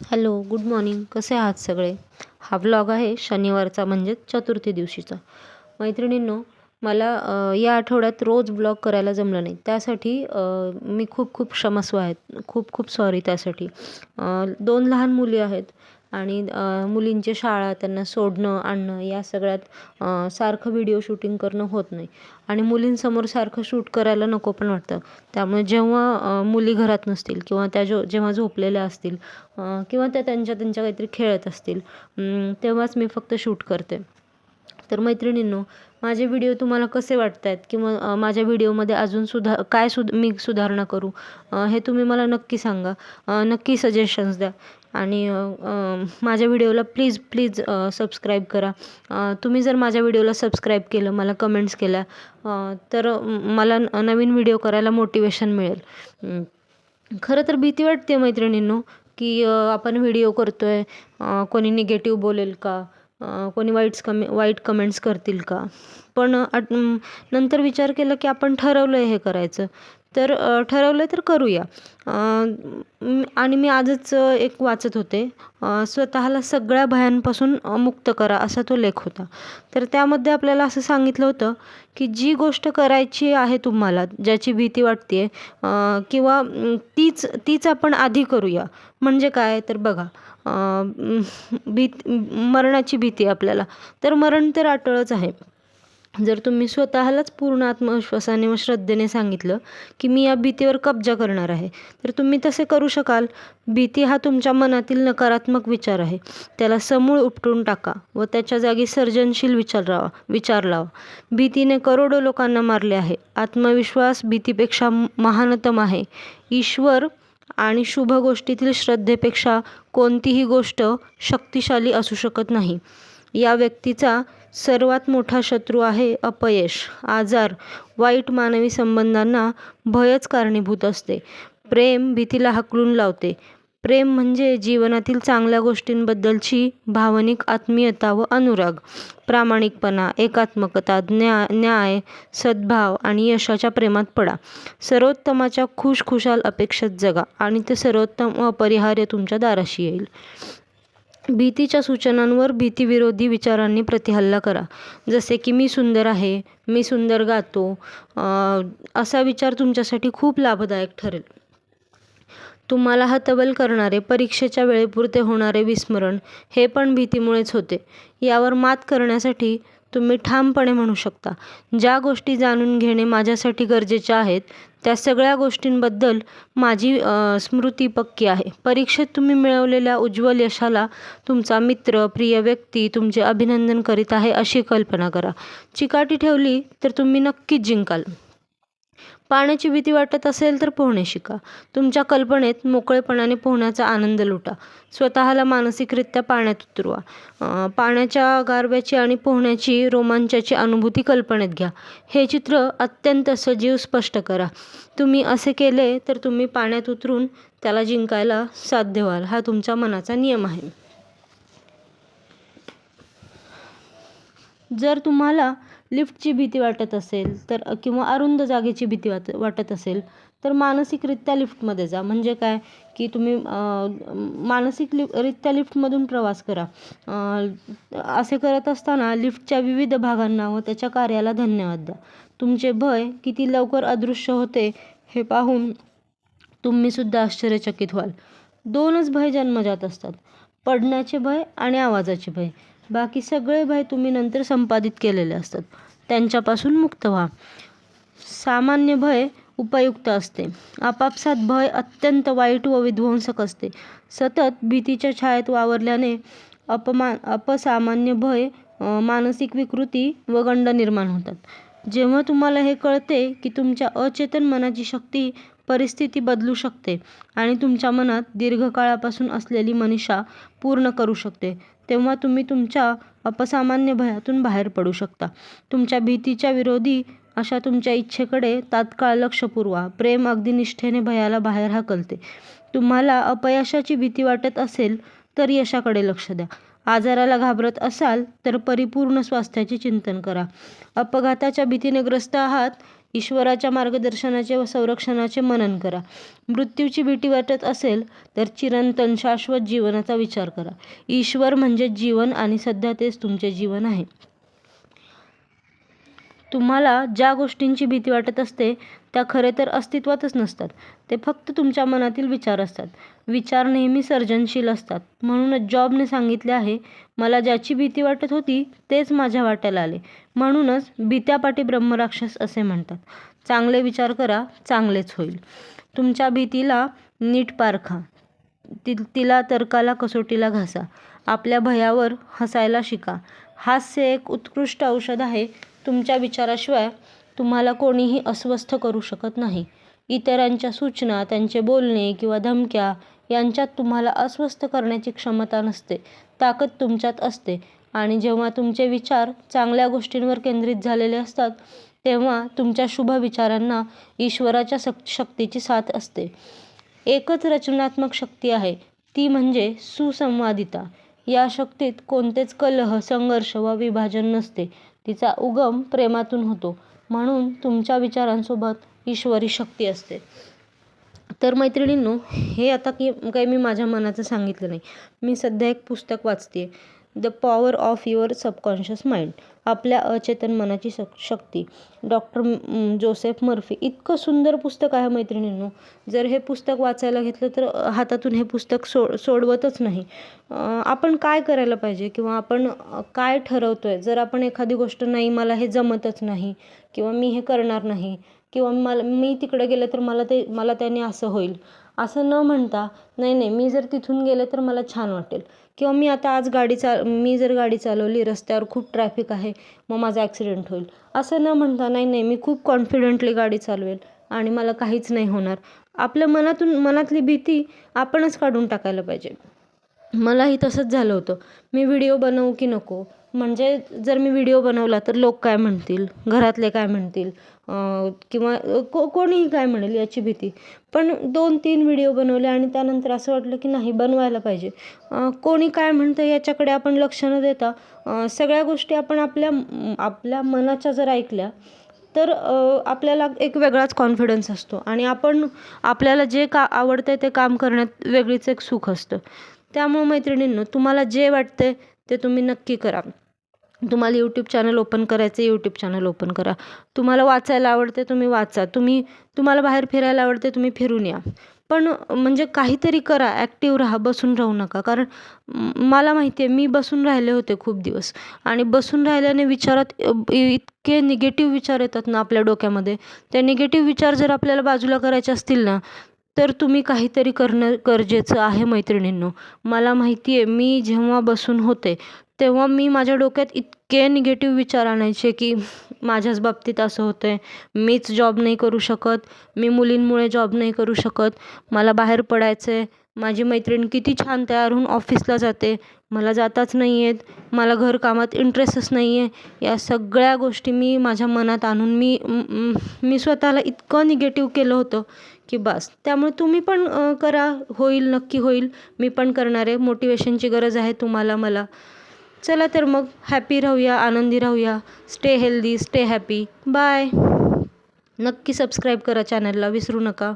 Hello good morning. कसे आहात सगळे? हा व्लॉग आहे शनिवारचा म्हणजेच चतुर्थी दिवशीचा. मैत्रिणींनो मला या आठवड्यात रोज ब्लॉग करायला जमलं नाही. त्यासाठी मी खूप खूप क्षमस्व आहेत. खूप खूप सॉरी त्यासाठी. दोन लहान मुली आहेत. आणि मुलींच्या शाळा त्यांना सोडणं आणणं या सगळ्यात सारखं व्हिडिओ शूटिंग करणं होत नाही. आणि मुलींसमोर सारखं शूट करायला नको पण वाटतं. त्यामुळे जेव्हा मुली घरात नसतील किंवा त्या जो जेव्हा झोपलेल्या असतील किंवा त्या त्यांच्या त्यांच्या काहीतरी खेळत असतील तेव्हाच मी फक्त शूट करते. तर मैत्रिणींनो माझे व्हिडिओ तुम्हाला कसे वाटत आहेत किंवा माझ्या व्हिडिओमध्ये अजून सुधा काय सुध मी सुधारणा करू? हे तुम्ही मला नक्की सांगा. नक्की सजेशन्स द्या. आणि माझ्या व्हिडिओला प्लीज प्लीज सबस्क्राईब करा. तुम्ही जर माझ्या व्हिडिओला सबस्क्राईब केलं मला कमेंट्स केल्या तर मला न- नवीन व्हिडिओ करायला मोटिवेशन मिळेल. खरं तर भीती वाटते मैत्रिणींनो की आपण व्हिडिओ करतो आहे कोणी निगेटिव्ह बोलेल का? कोणी वाईट्स कमे वाईट कमेंट्स करतील का? पण नंतर विचार केला की आपण ठरवलं आहे हे करायचं. तर ठरवलं तर करूया. आणि मी आजच एक वाचत होते. स्वतःला सगळ्या भयांपासून मुक्त करा असा तो लेख होता. तर त्यामध्ये आपल्याला असं सांगितलं होतं की जी गोष्ट करायची आहे तुम्हाला ज्याची भीती वाटते किंवा तीच तीच आपण आधी करूया. म्हणजे काय? तर बघा भीत मरणाची भीती आहे आपल्याला. तर मरण तर अटळच आहे. जर तुम्ही स्वतःलाच पूर्ण आत्मविश्वासाने व श्रद्धेने सांगितलं की मी या भीतीवर कब्जा करणार आहे तर तुम्ही तसे करू शकाल. भीती हा तुमच्या मनातील नकारात्मक विचार आहे. त्याला समूळ उपटून टाका व त्याच्या जागी सर्जनशील विचार लावा विचार लावा. भीतीने करोडो लोकांना मारले आहे. आत्मविश्वास भीतीपेक्षा महानतम आहे. ईश्वर आणि शुभ गोष्टीतील श्रद्धेपेक्षा कोणतीही गोष्ट शक्तिशाली असू शकत नाही. या व्यक्तीचा सर्वात मोठा शत्रू आहे अपयश. आजार वाईट मानवी संबंधांना भयच कारणीभूत असते. प्रेम भीतीला हाकलून लावते. प्रेम म्हणजे जीवनातील चांगल्या गोष्टींबद्दलची भावनिक आत्मीयता व अनुराग. प्रामाणिकपणा एकात्मकता ज्ञा न्याय सद्भाव आणि यशाच्या प्रेमात पडा. सर्वोत्तमाच्या खुशखुशाल अपेक्षेत जगा आणि ते सर्वोत्तम अपरिहार्य तुमच्या दाराशी येईल. भीतीच्या सूचनांवर भीतीविरोधी विचारांनी प्रतिहल्ला करा. जसे की मी सुंदर आहे मी सुंदर गातो असा विचार तुमच्यासाठी खूप लाभदायक ठरेल. तुम्हाला हतबल करणारे परीक्षेच्या वेळेपुरते होणारे विस्मरण हे पण भीतीमुळेच होते. यावर मात करण्यासाठी तुम्ही ठामपणे म्हणू शकता. ज्या गोष्टी जाणून घेणे माझ्यासाठी गरजेच्या आहेत त्या सगळ्या गोष्टींबद्दल माझी स्मृती पक्की आहे. परीक्षेत तुम्ही मिळवलेल्या उज्ज्वल यशाला तुमचा मित्र प्रिय व्यक्ती तुमचे अभिनंदन करीत आहे अशी कल्पना करा. चिकाटी ठेवली तर तुम्ही नक्कीच जिंकाल. पाण्याची भीती वाटत असेल तर पोहणे शिका. तुमच्या कल्पनेत मोकळेपणाने पोहण्याचा आनंद लुटा. स्वतःला मानसिकरित्या पाण्यात उतरवा. पाण्याच्या गारव्याची आणि पोहण्याची रोमांचाची अनुभूती कल्पनेत घ्या. हे चित्र अत्यंत सजीव स्पष्ट करा. तुम्ही असे केले तर तुम्ही पाण्यात उतरून त्याला जिंकायला साध्य व्हाल. हा तुमच्या मनाचा नियम आहे. जर तुम्हाला लिफ्टची भीती वाटत असेल तर किंवा अरुंद जागेची भीती वाट वाटत असेल तर मानसिकरित्या लिफ्टमध्ये जा. म्हणजे काय? की तुम्ही मानसिक लि रित्या लिफ्टमधून प्रवास करा. असे करत असताना लिफ्टच्या विविध भागांना व त्याच्या कार्याला धन्यवाद द्या. तुमचे भय किती लवकर अदृश्य होते हे पाहून तुम्हीसुद्धा आश्चर्यचकित व्हाल. दोनच भय जन्मजात असतात. पडण्याचे भय आणि आवाजाचे भय. बाकी सगळे भय तुम्ही नंतर संपादित केलेले असतात. त्यांच्यापासून मुक्त व्हा. सामान्य भय उपयुक्त असते. आपापसात भय अत्यंत वाईट व विध्वंसक असते. सतत भीतीच्या छायेत वावरल्याने अपमान अपसामान्य भय मानसिक विकृती व गंड निर्माण होतात. जेव्हा तुम्हाला हे कळते की तुमच्या अचेतन मनाची शक्ती परिस्थिती बदलू शकते आणि तुमच्या मनात दीर्घकाळापासून असलेली मनीषा पूर्ण करू शकते तेव्हा तुम्ही तुमच्या अपसामान्य भयातून बाहेर पडू शकता. तुमच्या भीतीच्या विरोधी अशा तुमच्या इच्छेकडे तात्काळ लक्ष पुरवा. प्रेम अगदी निष्ठेने भयाला बाहेर हाकलते. तुम्हाला अपयशाची भीती वाटत असेल तर यशाकडे लक्ष द्या. आजाराला घाबरत असाल तर परिपूर्ण स्वास्थ्याचे चिंतन करा. अपघाताच्या भीतीने ग्रस्त आहात ईश्वराच्या मार्गदर्शनाचे व संरक्षणाचे मनन करा. मृत्यूची भीती वाटत असेल तर चिरंतन शाश्वत जीवनाचा विचार करा. ईश्वर म्हणजे जीवन आणि सध्या तेच तुमचे जीवन आहे. तुम्हाला ज्या गोष्टींची भीती वाटत असते त्या खरे तर अस्तित्वातच नसतात. ते फक्त तुमच्या मनातील विचार असतात. विचार नेहमी सर्जनशील असतात. म्हणूनच जॉबने सांगितले आहे मला ज्याची भीती वाटत होती तेच माझ्या वाट्याला आले. म्हणूनच भीत्यापाठी ब्रह्मराक्षस असे म्हणतात. चांगले विचार करा चांगलेच होईल. तुमच्या भीतीला नीट पारखा ति तिला तर्काला कसोटीला घासा. आपल्या भयावर हसायला शिका. हास्य एक उत्कृष्ट औषध आहे. तुमच्या विचाराशिवाय तुम्हाला कोणीही अस्वस्थ करू शकत नाही. इतरांच्या सूचना त्यांचे बोलणे किंवा धमक्या यांच्यात तुम्हाला अस्वस्थ करण्याची क्षमता नसते. ताकद तुमच्यात असते. आणि जेव्हा तुमचे विचार चांगल्या गोष्टींवर केंद्रित झालेले असतात तेव्हा तुमच्या शुभ विचारांना ईश्वराच्या सक शक्तीची साथ असते. एकच रचनात्मक शक्ती आहे ती म्हणजे सुसंवादिता. या शक्तीत कोणतेच कलह संघर्ष व विभाजन नसते. तिचा उगम प्रेमातून होतो. म्हणून तुमच्या विचारांसोबत ईश्वरी शक्ती असते. तर मैत्रिणींनो हे आता की काही मी माझ्या मनाचं सांगितलं नाही. मी सध्या एक पुस्तक वाचते the power of your subconscious mind आपल्या अचेतन मनाची शक शक्ती. डॉक्टर जोसेफ मर्फी इतकं सुंदर पुस्तक आहे मैत्रिणींनो. जर हे पुस्तक वाचायला घेतलं तर हातातून हे पुस्तक सो सोडवतच नाही. आपण काय करायला पाहिजे किंवा आपण काय ठरवतो आहे जर आपण एखादी गोष्ट नाही मला हे जमतच नाही किंवा मी हे करणार नाही किंवा मला मी तिकडे गेलं तर मला ते मला त्याने असं होईल. असं न म्हणता नाही नाही मी जर तिथून गेले तर मला छान वाटेल. किंवा मी आता आज गाडी चा मी जर गाडी चालवली रस्त्यावर खूप ट्रॅफिक आहे मग माझा ॲक्सिडेंट होईल. असं न म्हणता नाही नाही मी खूप कॉन्फिडेंटली गाडी चालवेल आणि मला काहीच नाही होणार. आपल्या मनातून मनातली भीती आपणच काढून टाकायला पाहिजे. मलाही तसंच झालं होतं. मी व्हिडिओ बनवू की नको? म्हणजे जर मी व्हिडिओ बनवला तर लोक काय म्हणतील? घरातले काय म्हणतील? किंवा को कोणीही काय म्हणेल याची भीती. पण दोन तीन व्हिडिओ बनवले आणि त्यानंतर असं वाटलं की नाही बनवायला पाहिजे. कोणी काय म्हणतं याच्याकडे आपण लक्ष न देता सगळ्या गोष्टी आपण आपल्या आपल्या मनाच्या जर ऐकल्या तर आपल्याला एक वेगळाच कॉन्फिडन्स असतो. आणि आपण आपल्याला जे का आवडतं ते काम करण्यात वेगळीच एक सुख असतं. त्यामुळं मैत्रिणींनो तुम्हाला जे वाटतं ते तुम्ही नक्की करा. तुम्हाला यूट्यूब चॅनल ओपन करायचं यूट्यूब चॅनल ओपन करा. तुम्हाला वाचायला आवडते तुम्ही वाचा. तुम्ही तुम्हाला बाहेर फिरायला आवडते तुम्ही फिरून या. पण म्हणजे काहीतरी करा ॲक्टिव्ह राहा बसून राहू नका. कारण मला माहिती आहे मी बसून राहिले होते खूप दिवस. आणि बसून राहिल्याने विचारात इतके निगेटिव्ह विचार येतात ना आपल्या डोक्यामध्ये. ते निगेटिव्ह विचार जर आपल्याला बाजूला करायचे असतील ना तर तुम्ही काहीतरी करणं गरजेचं आहे मैत्रिणींनो. मला माहिती आहे मी जेव्हा बसून होते तेव्हा मी माझ्या डोक्यात इतके निगेटिव्ह विचार आणायचे की माझ्याच बाबतीत असं होतं आहे मीच जॉब नाही करू शकत मी मुलींमुळे जॉब नाही करू शकत मला बाहेर पडायचं आहे माझी मैत्रीण किती छान तयार होऊन ऑफिसला जाते मला जाताच नाही येत मला घरकामात इंटरेस्टच नाही आहे या सगळ्या गोष्टी मी माझ्या मनात आणून मी मी स्वतःला इतकं निगेटिव्ह केलं होतं की बस. त्यामुळे तुम्ही पण करा. होईल नक्की होईल. मी पण करणार आहे. मोटिवेशनची गरज आहे तुम्हाला मला. चला तर मग हॅपी राहूया आनंदी राहूया. Stay healthy stay happy bye नक्की सबस्क्राईब करा चॅनलला विसरू नका.